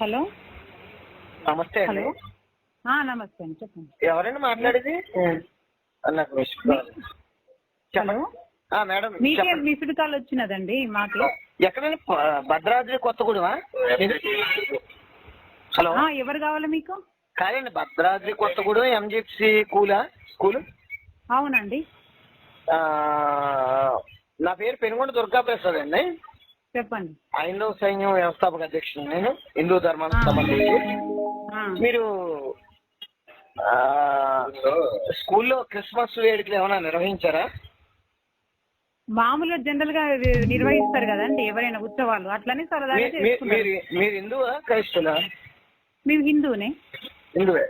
Hello? నమస్తే అండి. Hello? నమస్తే అండి చెప్పండి. ఎవరండి మాట్లాడేది? నాకు మిస్ కాల్. హలో? ఆ, మేడం మీకే చెప్పండి. మిస్డ్ కాల్ వచ్చినదండి మాకి ఎక్కడండి? ప- భద్రాద్రి కొత్తగూడెమా? హలో? ఆ, ఎవరు కావాలి మీకు? కాదండి భద్రాద్రి కొత్తగూడెం ఎంజిఎఫ్సి స్కూలా స్కూల్? అవునండి. నా పేరు పెనుగొండ దుర్గా ప్రసాద్ అండి. చెప్పండి. ఐందవ సైన్యం వ్యవస్థాపక అధ్యక్షుడు నేను. హిందూ ధర్మానికి. సంబంధించి. మీరు స్కూల్లో క్రిస్మస్ వేడుకలు ఏమైనా నిర్వహించారా? మామూలుగా జనరల్గా నిర్వహిస్తారు కదండి ఎవరైనా ఉత్సవాలు. అట్లనే సరదాగా చేసుకుంటారు. మీరు మీరు హిందువా క్రైస్తులా మేము హిందూనే హిందువే.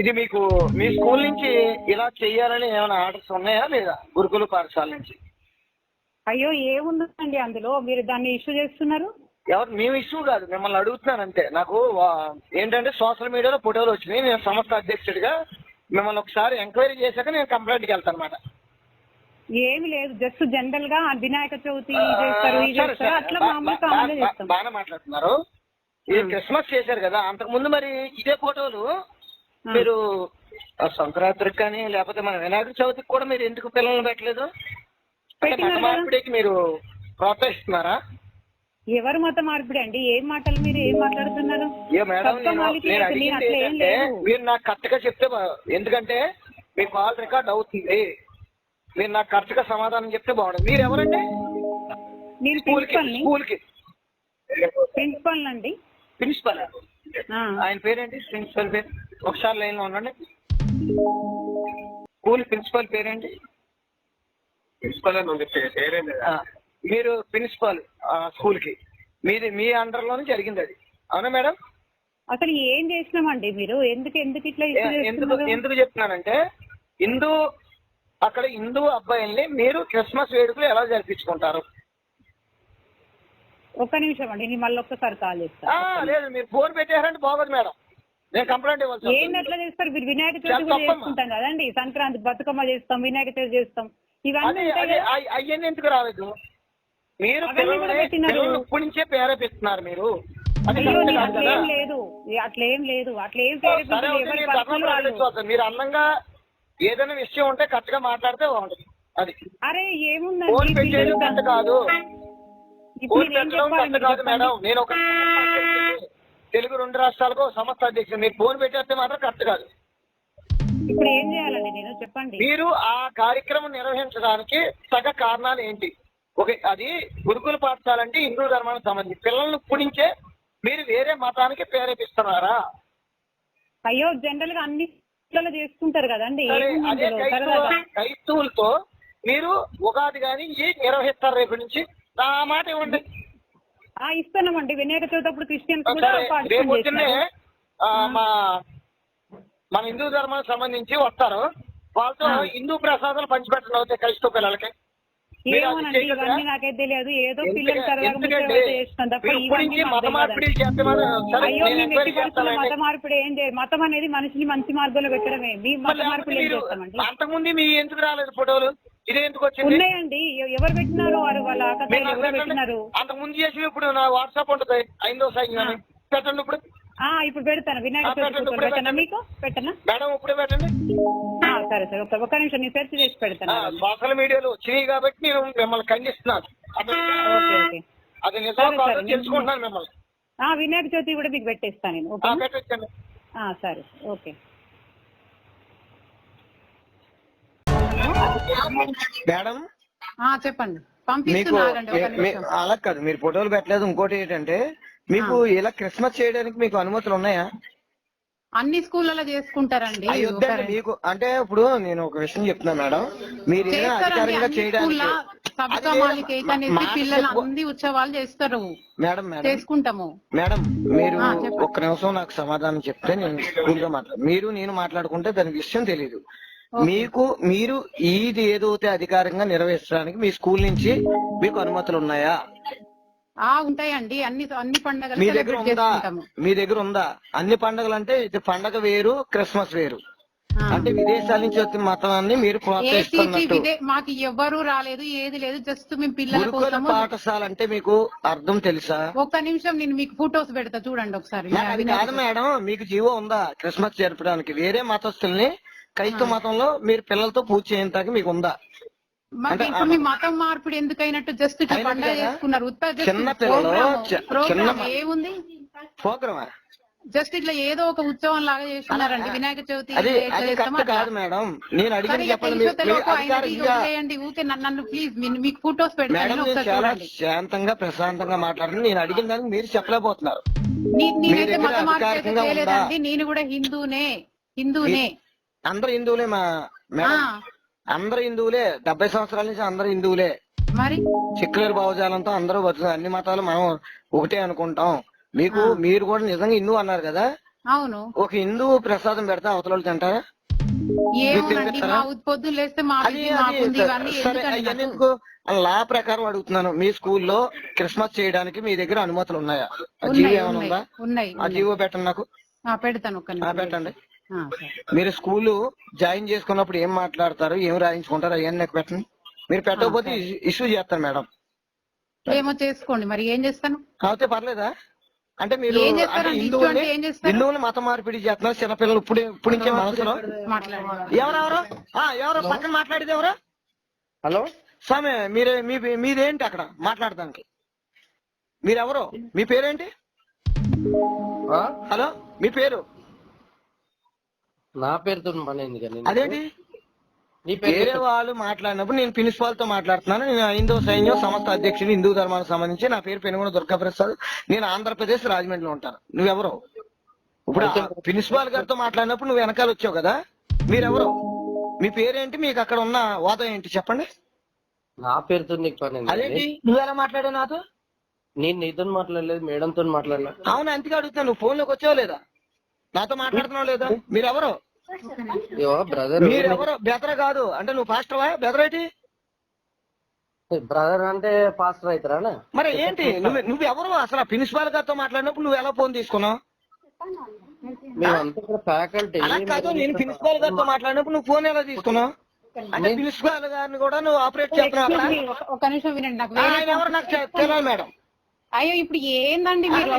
ఇది మీకు మీ స్కూల్ నుంచి ఇలా చెయ్యాలని ఏమైనా ఆర్డర్స్ ఉన్నాయా లేదా? గురుకుల పాఠశాల నుంచి? అయ్యో ఏముందండి అందులో? మీరు దాన్ని ఇష్యూ చేస్తున్నారు? ఎవరు? మేము ఇష్యూ కాదు. మిమ్మల్ని అడుగుతున్నాను అంతే. నాకు ఏంటంటే సోషల్ మీడియాలో ఫోటోలు వచ్చినాయి. నేను సంస్థ అధ్యక్షుడిగా మిమ్మల్ని ఒకసారి ఎంక్వైరీ చేశాక నేను కంప్లైంట్కి వెళ్తాను అనమాట ఏమి లేదు. జస్ట్ జనరల్గా వినాయక చవితి చేస్తారు ఇది చేస్తారు. అట్లా మామూలు బాగానే మాట్లాడుతున్నారు. ఇది క్రిస్మస్ చేశారు కదా. అంతకు ముందు మరి ఇదే ఫోటోలు. మీరు సంక్రాంతికి కానీ లేకపోతే మన వినాయక చవితికి కూడా మీరు ఎందుకు పిల్లల్ని పెట్టలేదు? మత కదా. మార్పిడికి మీరు ప్రోత్సహిస్తున్నారా? ఎవరు మత మార్పిడి అండి? ఏం మాటలు మీరు ఏం మాట్లాడుతున్నారు. మీరు నాకు కరెక్ట్గా చెప్తే ఎందుకంటే మీ కాల్ రికార్డ్ అవుతుంది. మీరు నాకు కరెక్ట్గా సమాధానం చెప్తే బాగుంటుంది మీరు ఎవరండి? స్కూల్కి ప్రిన్సిపల్ని స్కూల్కి ప్రిన్సిపల్. అండి ప్రిన్సిపల్ ఆయన పేరేంటి? ప్రిన్సిపల్ పేరు? ఒకసారి లైన్లో ఉండండి. స్కూల్ ప్రిన్సిపల్ పేరేంటి? ప్రిన్సిపల్ అని ఉంది పేరేం లేదా మీరు ప్రిన్సిపల్ స్కూల్కి మీది మీ అండర్లోనే జరిగింది అది. అవునా మేడం? అసలు ఏం చేసినామండి మీరు? ఎందుకు ఎందుకు ఇట్లా ఎందుకు ఎందుకు చెప్తున్నానంటే హిందూ అక్కడ హిందూ అబ్బాయిల్ని మీరు క్రిస్మస్ వేడుకలు ఎలా జరిపించుకుంటారు? ఒక్క నిమిషం అండి నేను మళ్ళీ ఒక్కసారి కాల్ ఆ, చేస్తాను లేదు మీరు ఫోన్ పెట్టారంటే బాగోదు మేడం. నేను కంప్లైంట్ వస్తుంది. అట్లా చేస్తారు? మీరు వినాయక చవితి. చేసుకుంటాం కదండి. సంక్రాంతి బతుకమ్మ చేస్తాం వినాయక చవితి చేస్తాం. ఇవన్నీ అయ్యన్నీ ఎందుకు రాలేదు? మీరు అవన్నీ పెట్టినారు. ఇప్పటి నుంచే మీరు. నేను కాదు కదా. అట్లేం లేదు. అట్లేం లేదు. అట్లేం మీరు. మీరు అందంగా ఏదైనా విషయం ఉంటే కరెక్ట్గా మాట్లాడితే బాగుంటుంది. అది. అరే ఏముందండి? కాదు. కాదు? మేడం. నేను ఒక తెలుగు రెండు రాష్ట్రాలకు సంస్థ అధ్యక్షుడు. మీరు ఫోన్ పెట్టేస్తే మాత్రం కరెక్ట్ కాదు. ఇప్పుడు ఏం చేయాలండి నేను చెప్పండి. మీరు ఆ కార్యక్రమం నిర్వహించడానికి సగ కారణాలు ఏంటి? ఓకే అది గురుకుల పాఠశాల అంటే హిందూ ధర్మానికి సంబంధించి పిల్లల్ని పుడించే మీరు వేరే మతానికి ప్రేరేపిస్తున్నారా? అయ్యో జనరల్గా అన్ని పిల్లలు చేసుకుంటారు కదండి. అదే. క్రైస్తవులతో మీరు ఉగాది కానీ ఇది నిర్వహిస్తారు రేపు నుంచి? నా మాట ఇవ్వండి. ఇస్తున్నామండి. వినాయక చవితి అప్పుడు క్రిస్టియన్స్ కూడా రేపు మా మన హిందూ ధర్మానికి సంబంధించి వస్తారు. వాళ్ళతో. హిందూ ప్రసాదాలు పంచిపెట్టండి అవుతాయి క్రైస్తవ పిల్లలకి. నాకైతే తెలియదు. ఏదో పిల్లలు మత. మార్పిడి ఏం చేయాలి మతం అనేది మనిషిని మంచి మార్గంలో పెట్టడమే. మీ మత మార్పిడి ఏం చేస్తామండి? అంతకుముందు మీ ఎందుకు రాలేదు ఫోటోలు? ఇదే ఎందుకు వచ్చింది? ఉన్నాయండి. ఎవరు పెట్టినారు వారు వాళ్ళ నాకు ఎవరు. పెట్టినారు? అంతకుముందు చేసి ఇప్పుడు నా వాట్సాప్ ఉంటుంది. ఐదో సైన్ పెట్టండి ఇప్పుడు. ఇప్పుడు పెడతాను. వినాయక చవితి పెట్టనా. మీకు? పెట్టనా? మేడం ఇప్పుడే పెట్టండి. ఆ, సరే సరే ఒక ఒక్క నిమిషం నేను సెర్చ్ చేసి పెడతాను. సోషల్ మీడియాలో వచ్చినాయి కాబట్టి నేను మిమ్మల్ని ఖండిస్తున్నాను అది నిజం. తెలుసుకుంటున్నాను మిమ్మల్ని. ఆ వినాయక చవితి కూడా మీకు పెట్టేస్తాను నేను ఓకే సరే ఓకే. మేడం? ఆ చెప్పండి. మీకు అలా కాదు మీరు ఫోటోలు పెట్టలేదు. ఇంకోటి ఏంటంటే మీకు ఇలా క్రిస్మస్ చేయడానికి మీకు అనుమతులు ఉన్నాయా? అన్ని స్కూళ్ళలో చేసుకుంటారండి మీకు అంటే ఇప్పుడు నేను ఒక విషయం చెప్తున్నాను మేడం. మీరు అధికారికంగా చేయడానికి ఉత్సవాలు చేస్తారు. Madam madam. చేసుకుంటాము. మేడం మీరు. ఒక్క నిమిషం నాకు సమాధానం చెప్తే నేను కూల్గా మాట్లాడు మీరు నేను మాట్లాడుకుంటే దాని విషయం తెలియదు మీకు మీరు ఇది ఏదైతే అధికారంగా నిర్వహించడానికి మీ స్కూల్ నుంచి మీకు అనుమతులు ఉన్నాయా? ఆ ఉంటాయండి. అన్ని అన్ని పండుగలు మీ దగ్గర ఉందా? మీ దగ్గర ఉందా? అన్ని పండుగలు అంటే ఇది పండగ వేరు క్రిస్మస్ వేరు. అంటే విదేశాల నుంచి వచ్చిన మతాన్ని మీరు ప్రోత్సహిస్తున్నట్టు మాకు ఎవ్వరూ రాలేదు ఏది లేదు జస్ట్ మేము పిల్లల కోసము పాఠశాల అంటే మీకు అర్థం తెలుసా? ఒక్క నిమిషం నేను మీకు ఫోటోస్ పెడతా చూడండి ఒకసారి. అది కాదు మేడం మీకు జీవో ఉందా క్రిస్మస్ జరపడానికి? వేరే మతస్థుల్ని క్రైస్తవ మతంలో మీరు పిల్లలతో పూజ చేయడానికి మీకు ఉందా? మాకు ఇప్పుడు మీ మతం మార్పిడి ఎందుకైనట్టు జస్ట్ పండగ? చేసుకున్నారు. ఉత్త ఏముంది? ప్రోగ్రామా జస్ట్ ఇట్లా ఏదో ఒక ఉత్సవం లాగా చేస్తున్నారండి వినాయక చవితి. కాదు మేడం. నేను వదిలేయండి. ఊకే నన్ను ప్లీజ్ మీకు ఫోటోస్ చూడండి. శాంతంగా ప్రశాంతంగా మాట్లాడుతున్నాను నేను అడిగిన దానికి మీరు చెప్పలేకపోతున్నారు. నేనైతే మతం అధికారికంగా చేయలేదండి. నేను కూడా హిందూనే. హిందూనే. అందరు హిందువులే మా అందరు హిందువులే. డెబ్బై సంవత్సరాల నుంచి అందరు హిందువులే. మరి? సెక్యులర్ భావజాలంతో అందరూ బతుకు అన్ని మతాలు మనం ఒకటే అనుకుంటాం. మీకు మీరు కూడా నిజంగా హిందూ అన్నారు కదా? అవును. ఒక హిందూ ప్రసాదం పెడితే అవతల వాళ్ళు తింటారా? లా ప్రకారం అడుగుతున్నాను. మీ స్కూల్లో క్రిస్మస్ చేయడానికి మీ దగ్గర అనుమతులు ఉన్నాయా? జీవో ఏమైనా ఉందా? ఆ జీవో పెట్టండి నాకు. పెడతాను. పెట్టండి. మీరు స్కూల్ జాయిన్ చేసుకున్నప్పుడు ఏం మాట్లాడతారు ఏం రాయించుకుంటారు అవన్నీ నాకు పెట్టండి మీరు పెట్టకపోతే ఇష్యూ చేస్తాను మేడం. ఏమో చేసుకోండి మరి ఏం చేస్తాను? కాకపోతే పర్లేదా? అంటే మీరు? హిందువులు మత మార్పిడి చేస్తున్నారు చిన్నపిల్లలు ఇప్పుడు ఇప్పుడు నుంచే మనసులో. ఎవరెవరు? ఆ, ఎవరు? పక్కన మాట్లాడేది ఎవరు? హలో. స్వామి మీరే మీ మీదేంటి అక్కడ మాట్లాడడానికి మీరెవరు? మీ పేరేంటి? ఆ? హలో మీ పేరు? నా పేరుతో పని అయింది కానీ అదేంటి? నీ పేరు వేరే వాళ్ళు మాట్లాడినప్పుడు నేను ప్రిన్సిపాల్తో మాట్లాడుతున్నాను. నేను హిందూ సైన్యం సంస్థ అధ్యక్షుడు హిందూ ధర్మానికి సంబంధించి నా పేరు పెనుగొండ దుర్గాప్రసాద్. నేను ఆంధ్రప్రదేశ్ రాజమండ్రిలో ఉంటాను. నువ్వెవరు? ఇప్పుడు ఆ ప్రిన్సిపాల్ గారితో మాట్లాడినప్పుడు నువ్వు వెనకాల వచ్చావు కదా? మీరెవరు? మీ పేరేంటి? మీకు అక్కడ ఉన్న హోదా ఏంటి? చెప్పండి. నా పేరుతో నీకు పని అయింది అదేంటి? కానీ నువ్వెలా మాట్లాడావు నాతో? నేను నీతో మాట్లాడలేదు మేడంతో మాట్లాడినా. అవును అందుకే అడుగుతాను నువ్వు ఫోన్లోకి వచ్చావు లేదా? నాతో మాట్లాడుతున్నావు లేదా? మీరెవరు? బ్రదర్ మీరెవరు? బెదర కాదు. అంటే నువ్వు పాస్టర్వా బెదర్ ఏంటి? బ్రదర్ అంటే పాస్టర్ అవుతారా మరి ఏంటి? నువ్వు నువ్వెవరు అసలు ప్రిన్సిపాల్ గారితో మాట్లాడినప్పుడు నువ్వు ఎలా ఫోన్ తీసుకున్నావు? ఫ్యాకల్టీ కాదు నేను ప్రిన్సిపాల్ గారితో మాట్లాడినప్పుడు నువ్వు ఫోన్ ఎలా తీసుకున్నావు? అంటే ప్రిన్సిపాల్ గారిని కూడా నువ్వు ఆపరేట్ చేస్తున్నావు? అక్కడ? ఒక- ఒక నిమిషం వినండి నాకు ఎవరు? నాకు తెలియదు మేడం. అయ్యో ఇప్పుడు ఏందండి మీరు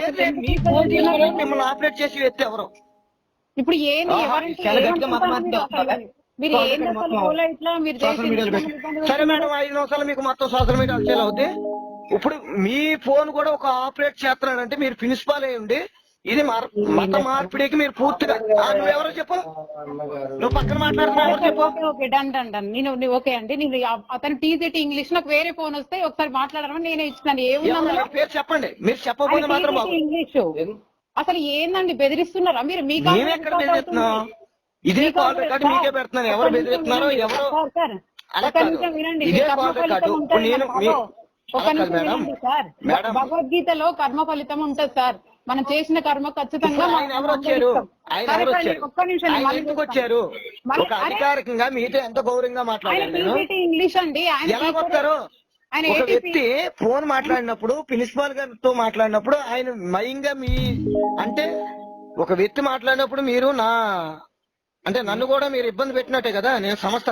మిమ్మల్ని ఆపరేట్ చేసి వ్యక్తి ఎవరు ఇప్పుడు ఏంది మీరు? మాట్లాడుతున్నారు. మీరు ఇట్లా? సరే మేడం ఐదు నిమిషాలు మీకు మొత్తం సోషల్ మీడియా సేల్ అవుతాయి ఇప్పుడు మీ ఫోన్ కూడా ఒక ఆపరేట్ చేస్తున్నాడంటే మీరు ప్రిన్సిపాల్ అయి ఉండి ఇది మత మార్పిడికి మీరు పూర్తిగా ఆ, నువ్వెవరో చెప్పు? నువ్వు పక్కన మాట్లాడుతున్నావు? ఎవరు చెప్పు? Okay, okay done done done. నేను ఓకే అండి. నేను అతను టీజీటీ ఇంగ్లీష్ నాకు వేరే ఫోన్ వస్తే ఒకసారి మాట్లాడమని నేనే ఇచ్చినాను? ఎవరి? పేరు చెప్పండి. మీరు చెప్పకపోతే మాత్రం ఇంగ్లీష్. అసలు ఏందండి? బెదిరిస్తున్నారా? మీరు మీ ఇదే కాల్ రికార్డు మీకే పెడుతున్నాను. ఎవరు బెదిరిస్తున్నారో ఎవరు ఒక. నిమిషం వినండి. ఒక నిమిషం. వినండి సార్. భగవద్గీతలో కర్మ ఫలితం ఉంటుంది సార్. మనం చేసిన కర్మ ఖచ్చితంగా ఒక్క నిమిషం. వచ్చారు? ఒక అధికారికంగా మీతో ఎంత గౌరవంగా ఇంగ్లీష్ అండి. ఆయన ఎలా ఒక వ్యక్తి ఫోన్ మాట్లాడినప్పుడు ప్రిన్సిపాల్ గారితో మాట్లాడినప్పుడు ఆయన మయంగా మీ అంటే ఒక వ్యక్తి మాట్లాడినప్పుడు మీరు నా అంటే నన్ను కూడా మీరు ఇబ్బంది పెట్టినట్టే కదా? నేను సంస్థ